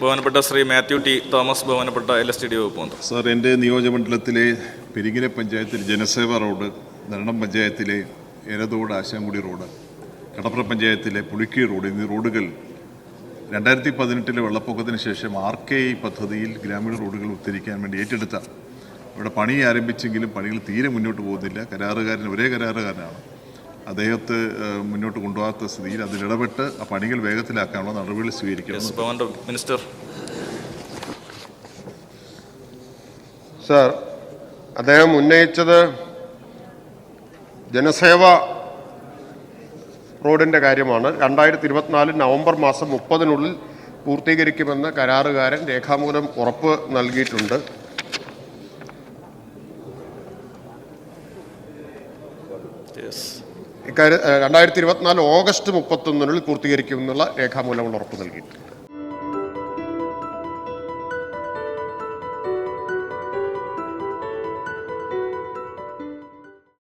ബഹുമാനപ്പെട്ട ശ്രീ മാത്യു ടി തോമസ് ബഹുമാനപ്പെട്ട L S T D വകുപ്പ് മന്ത്രി. സാർ എന്റെ നിയോജകമണ്ഡലത്തിലെ പെരിങ്ങര പഞ്ചായത്തിൽ ജനസേവ റോഡ് നരണം പഞ്ചായത്തിലെ എരതോട് ആശാംകുടി റോഡ് കടപ്പുറ പഞ്ചായത്തിലെ പുളിക്കി റോഡ് എന്നീ റോഡുകൾ രണ്ടായിരത്തി പതിനെട്ടിലെ വെള്ളപ്പൊക്കത്തിന് ശേഷം ആർ കെ ഐ പദ്ധതിയിൽ ഗ്രാമീണ റോഡുകൾ ഉദ്ധരിക്കാൻ വേണ്ടി ഏറ്റെടുത്ത ഇവിടെ പണി ആരംഭിച്ചെങ്കിലും പണികൾ തീരെ മുന്നോട്ട് പോകുന്നില്ല. കരാറുകാരൻ ഒരേ കരാറുകാരനാണ്. അദ്ദേഹത്തെ മുന്നോട്ട് കൊണ്ടുപോകാത്ത സ്ഥിതിയിൽ അതിൽ ഇടപെട്ട് ആ പണികൾ വേഗത്തിലാക്കാനുള്ള നടപടികൾ സ്വീകരിക്കണം യെസ് മിനിസ്റ്റർ സർ അദ്ദേഹം ഉന്നയിച്ചത് ജനസേവ റോഡിന്റെ കാര്യമാണ്. രണ്ടായിരത്തി ഇരുപത്തിനാല് നവംബർ മാസം മുപ്പതിനുള്ളിൽ പൂർത്തീകരിക്കുമെന്ന് കരാറുകാരൻ രേഖാമൂലം ഉറപ്പ് നൽകിയിട്ടുണ്ട്. യെസ് ഇക്കാര്യം രണ്ടായിരത്തി ഇരുപത്തിനാല് ഓഗസ്റ്റ് മുപ്പത്തൊന്നിനുള്ളിൽ പൂർത്തീകരിക്കുമെന്നുള്ള രേഖാമൂലമുള്ള ഉറപ്പ് നൽകിയിട്ടുണ്ട്.